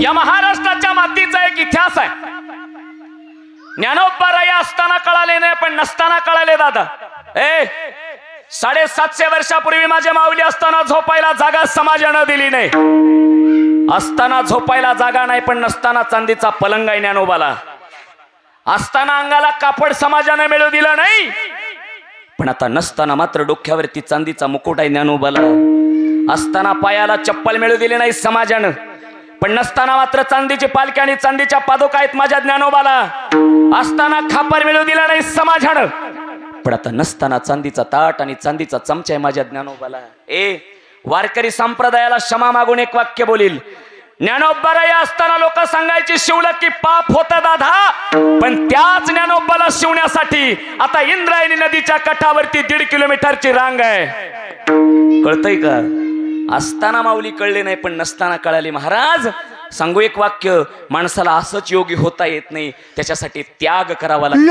या महाराष्ट्राच्या मातीचा एक इतिहास आहे. ज्ञानोबा असताना कळाले नाही पण नसताना कळाले दादा. ए साडेसातशे वर्षापूर्वी माझ्या माऊली असताना झोपायला जागा समाजानं दिली नाही. असताना झोपायला जागा नाही पण नसताना चांदीचा पलंग आहे ज्ञानोबाला. असताना अंगाला कापड समाजानं मिळू दिलं नाही. पण आता नसताना मात्र डोक्यावरती चांदीचा मुकुट आहे ज्ञानोबाला. असताना पायाला चप्पल मिळू दिली नाही समाजानं. पण नसताना मात्र चांदीची पालखी आणि चांदीच्या पादुका आहेत माझ्या ज्ञानोबाला. असताना खापर मिळू दिला नाही समाजानं. पण आता नसताना चांदीचा ताट आणि चांदीचा चमचा आहे माझ्या ज्ञानोबाला. ए वारकरी संप्रदायाला क्षमा मागून एक वाक्य बोलील. ज्ञानोबाराया असताना लोक सांगायची शिवलं की पाप होत दादा. पण त्याच ज्ञानोबाला शिवण्यासाठी आता इंद्रायणी नदीच्या काठावरती दीड किलोमीटरची रांग आहे. कळतंय का? असताना माऊली कळले नाही पण नसताना कळाले महाराज सांगू एक वाक्य माणसाला असंच योगी होता येत नाही त्याच्यासाठी त्याग करावा लागतो.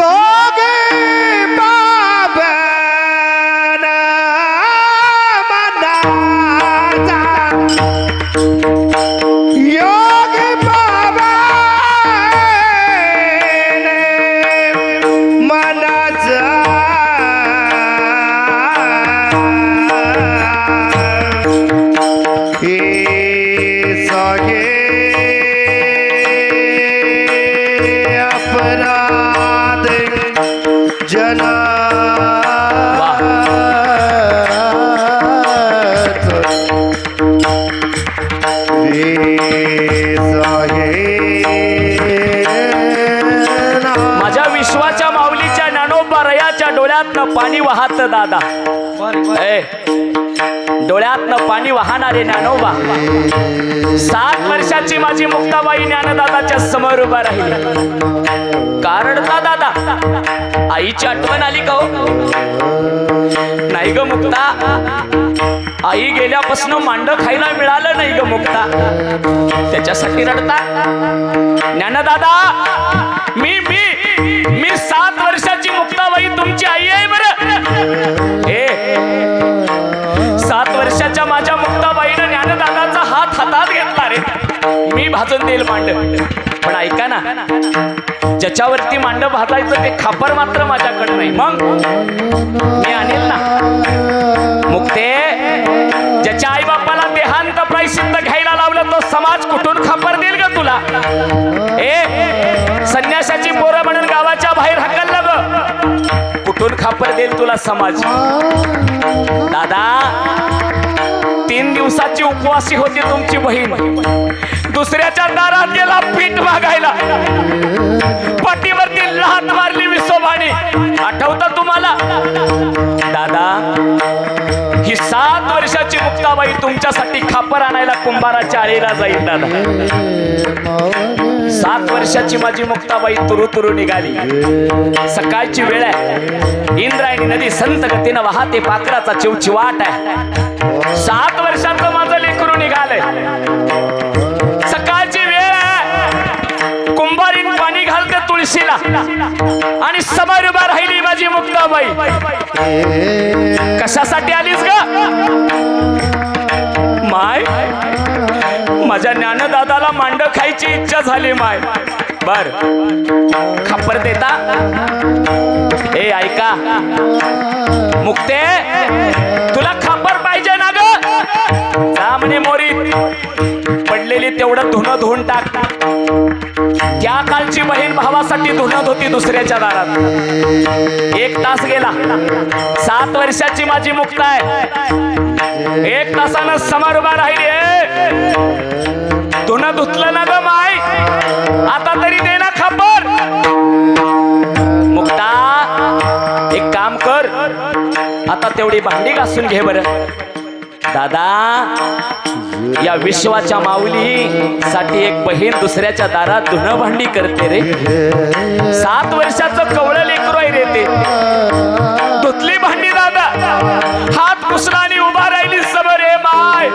पाणी वाहत दादा. डोळ्यातनं पाणी वाहणारे ज्ञानोबा सात वर्षाची माझी मुक्ताबाई ज्ञानदादाच्या समोर उभा राहिली. कारणता दादा आईची आठवण आली का हो? नाही ग मुक्ता आई गेल्यापासून मांड खायला मिळालं नाही ग मुक्ता. त्याच्यासाठी रडता. ज्ञानदादा मी ही सात वर्षाची मुक्ताबाई तुमची आई आहे बरं. ए सात वर्षाच्या माझ्या मुक्ताबाईनं ज्ञानदादाचा हात हातात घेतला रे. मी भाजून देईल मांड. पण ऐका ना. ज्याच्यावरती मांड भाजायचं ते खापर मात्र माझ्याकडे नाही. मग? मी आणेल ना. मुक्ते ज्याच्या आई बापाला देहांत प्रायश्चित्त घ्यायला लावलं तो समाज कुठून खापर देईल ग तुला? ए संन्यासाची पोरं म्हणून गावाच्या बाहेर हकललं ग. कुठून खापर देईल तुला समाज? दादा तीन दिवसाची उपवासी होती तुमची बहीण. दुसऱ्याच्या दारात गेला पीठ मागायला. पाठीवरती लहान मारली विसोबाने. आठवतं तुम्हाला? दादा ही सात वर्षाची मुक्ताबाई तुमच्यासाठी खापर आणायला कुंभाराच्या आळीला जाईल दादा. सात वर्षाची माझी मुक्ताबाई तुरु तुरु निघाली. सकाळची वेळ आहे. इंद्रायणी नदी संत गतीनं वाहते पाखराचा चिवचिवाट आहे. सात वर्षाचं माझं लेकरू निघालंय. सकाळची वेळ आहे. कुंभारीन पाणी घालते तुळशीला. आणि समोर उभा राहिली माझी मुक्ताबाई. कशासाठी आलीस ग? माय? माझ्या ज्ञानदादाला मांड खायची इच्छा झाली माय. बर. खापर देता. हे ऐका. मुक्ते तुला खापर पाहिजे ना ग? जा म्हणे मोरी. पडलेली तेवढं धुणं धुवून टाक. त्या कालची बहीण भावासाठी धुणत होती दुसऱ्याच्या दारात. एक तास गेला. सात वर्षाची माझी मुक्ता आहे एक तासानं समारोह उभा राहिली ए. धुतलं ना ग माय आता तरी दे ना खबर मुक्ता एक काम कर. आता तेवढी भांडी घासून घे बरं. दादा या विश्वाच्या माऊली साठी एक बहीण दुसऱ्याच्या दारात धुणं भांडी करते रे. सात वर्षाचं कवळं लेकरू आहे रे ते. धुतली भांडी दादा. हात पुसला आणि उभा राहिली समोर रे माय.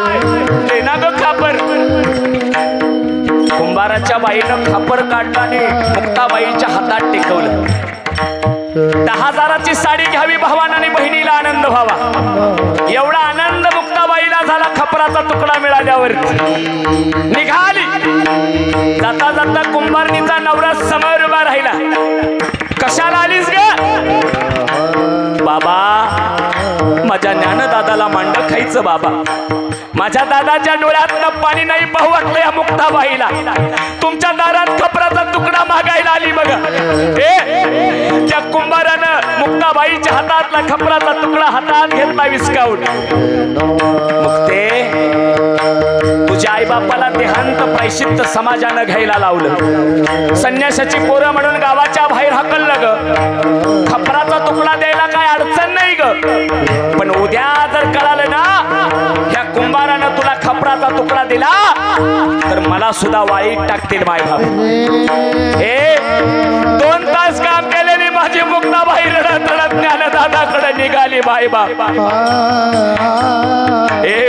कुंभाराच्या बाईनं खापर काढलं आणि मुक्ताबाईच्या हातात टेकवलं. दहा हजाराची साडी घ्यावी भावानं आणि बहिणीला आनंद व्हावा. एवढा आनंद मुक्ताबाईला झाला खपराचा तुकडा मिळाल्यावर निघाली. तर कुंभारणीचा नवरा समोर उभा राहिला. कशाला आलीस ग? बाबा ज्ञानदादाला मांड खायचं बाबा. माझ्या दादाच्या डोळ्यातनं पाणी नाही पाहू वाटलं या मुक्ताबाईला. तुमच्या दारात कपराचा तुकडा मागायला आली बघा. ए त्या कुंभारानं मुक्ताबाईच्या हातातला खपराचा तुकडा हातात घेतला विस्कावून. ते तुझ्या आईबापाला देहांत प्रायश्चित्त समाजानं घ्यायला लावलं. संन्यासाची पोरं म्हणून गावाच्या बाहेर हकललं ग. खपराचा तुकडा द्यायला जर कळालं ना ह्या कुंभारानं तुला खपराचा तुकडा दिला तर मला सुद्धा वाईट टाकतील माय बाप हे दोन तास काम केलेली माझी मुक्ताबाई रडत रडत ज्ञानदादाकडे निघाली बाई बाप हे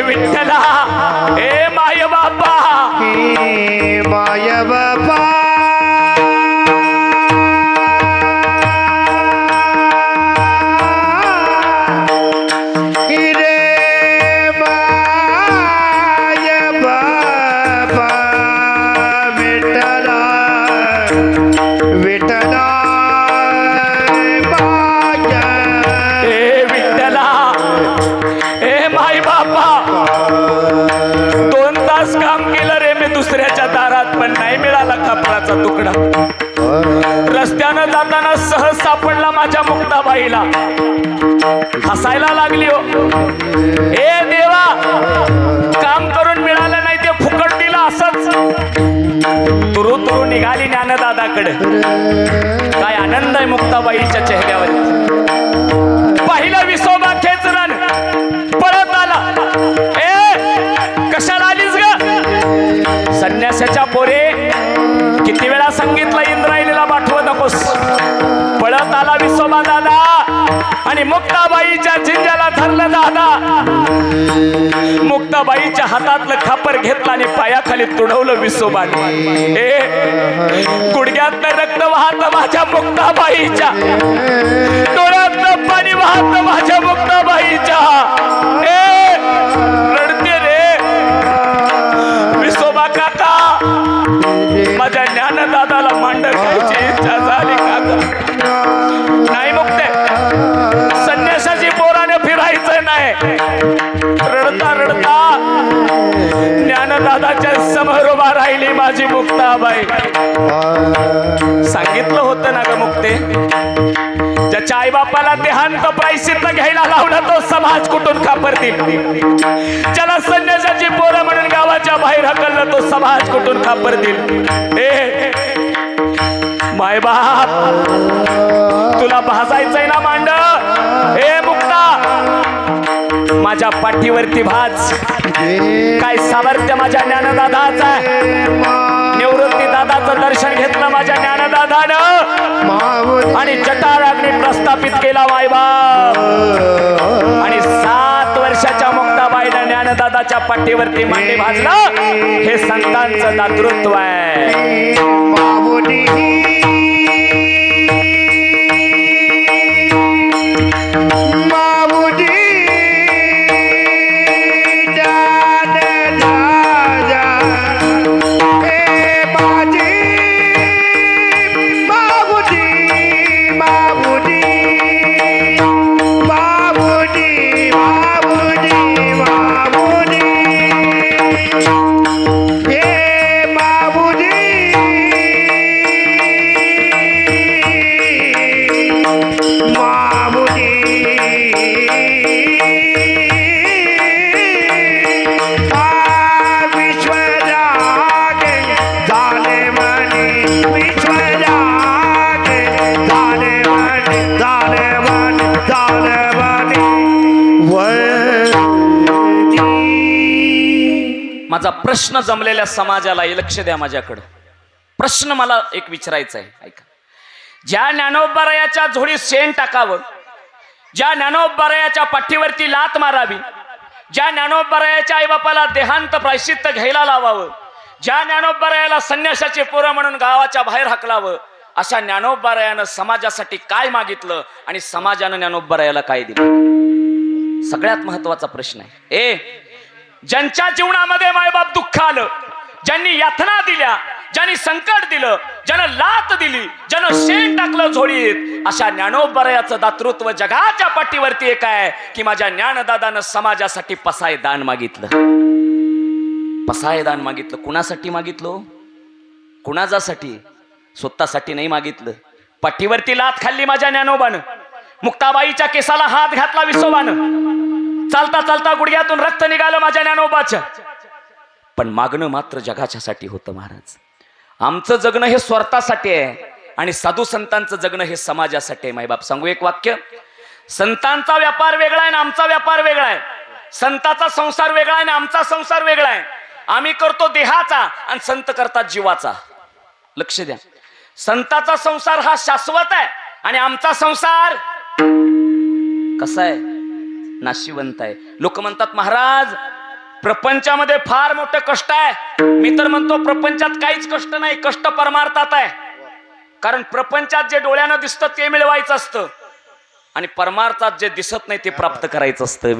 विठ्ठला माय ए विठ्ठला ए माय बापा. दोन तास काम केलं रे मी दुसऱ्याच्या दारात पण नाही मिळाला कपडाचा तुकडा. रस्त्यानं जाताना सहज सापडला माझ्या मुक्ताबाईला. हसायला लागली हो. ए देवा काम करून मिळालं नाही ते फुकट दिलं असंच. तुरु तुरु निघाली दादाकडे. काय आनंद आहे मुक्ताबाईच्या चेहऱ्यावर. पाहिलं विसोबा खेचरण परत आला. ए कशाला आलीस ग? संन्यासाच्या पोरे. किती वेळा सांगितलं इंद्रायणीला पाठवू नकोस. पळत आला विसोबा दादा. आणि मुक्ताबाईच्या झिंजाला धरलं दादा. मुक्ताबाईच्या हातातलं खापर घेतलं आणि पायाखाली तुडवलं विसोबाने. हे गुडघ्यातलं रक्त वाहत माझ्या मुक्ताबाईच्या. डोळ्यातलं पाणी वाहत माझ्या मुक्ताबाईच्या. रडता रडता. ज्ञानदादाच्या समोर उभा राहिली माझी मुक्ताबाई. सांगितलं होतं ना ग मुक्ते? ज्याच्या आई बापाला देहांत प्रायश्चित्त घ्यायला लावलं तो समाज कुठून खापरतील? ज्याला संन्यासाची पोरं म्हणून गावाच्या बाहेर हकललं तो समाज कुठून खापरतील? ए माय बाप तुला भाजायचंय ना माझ्या पाठीवरती भाज. काय सामर्थ्य माझ्या ज्ञानदादाचा? निवृत्ती दादाचं दर्शन घेतलं माझ्या ज्ञानदादानं. आणि जटार प्रस्थापित केला मायबाप आणि सात वर्षाच्या मुक्ताबाईनं ज्ञानदादाच्या पाठीवरती मांडी भाजलं. हे संतांचं दातृत्व आहे. माझा प्रश्न जमलेल्या समाजाला हे लक्ष द्या माझ्याकडं. प्रश्न मला एक विचारायचा आहे ऐका. ज्या ज्ञानोबरायाच्या झोडीत सेन टाकावं ज्या ज्ञानोबरायाच्या पाठीवरती लात मारावी ज्या ज्ञानोबरायाच्या आईबापाला देहांत प्रायश्चित्त घ्यायला लावावं ज्या ज्ञानोबरायाला संन्यासाचे पोरं म्हणून गावाच्या बाहेर हाकलावं अशा ज्ञानोबरायानं समाजासाठी काय मागितलं आणि समाजानं ज्ञानोबरायाला काय दिलं? सगळ्यात महत्त्वाचा प्रश्न आहे. ए ज्यांच्या जीवनामध्ये मायबाप दुःख आलं ज्यांनी यातना दिल्या ज्यांनी संकट दिलं ज्यानं लात दिली ज्यानं शेण टाकलं झोळीत अशा ज्ञानोबरायाचं दातृत्व जगाच्या पाठीवरती एक आहे की माझ्या ज्ञानदादानं समाजासाठी पसाय दान मागितलं. पसाय दान मागितलं. कुणासाठी मागितलं? कुणाजासाठी? स्वतःसाठी नाही मागितलं. पाठीवरती लात खाल्ली माझ्या ज्ञानोबानं. मुक्ताबाईच्या केसाला हात घातला विसोबानं. चालता चालता गुडघ्यातून रक्त निघालं माझ्या ज्ञानोबाच्या पण मागणं मात्र जगाच्यासाठी होतं महाराज. आमचं जगणं हे स्वार्थासाठी आहे आणि साधू संतांचं जगणं हे समाजासाठी आहे माईबाप सांगू एक वाक्य? संतांचा व्यापार वेगळा आहे आणि आमचा व्यापार वेगळा आहे. संताचा संसार वेगळा आहे आणि आमचा संसार वेगळा आहे. आम्ही करतो देहाचा आणि संत करतात जीवाचा. लक्ष द्या. संताचा संसार हा शाश्वत आहे आणि आमचा संसार कसा आहे? नाशिवंत आहे. लोक म्हणतात महाराज प्रपंचामध्ये फार मोठं कष्ट आहे. मी तर म्हणतो प्रपंचात काहीच कष्ट नाही कष्ट परमार्थात आहे. कारण प्रपंचात जे डोळ्यानं दिसतं ते मिळवायचं असतं. आणि परमार्थात जे दिसत नाही ते प्राप्त करायचं असतं.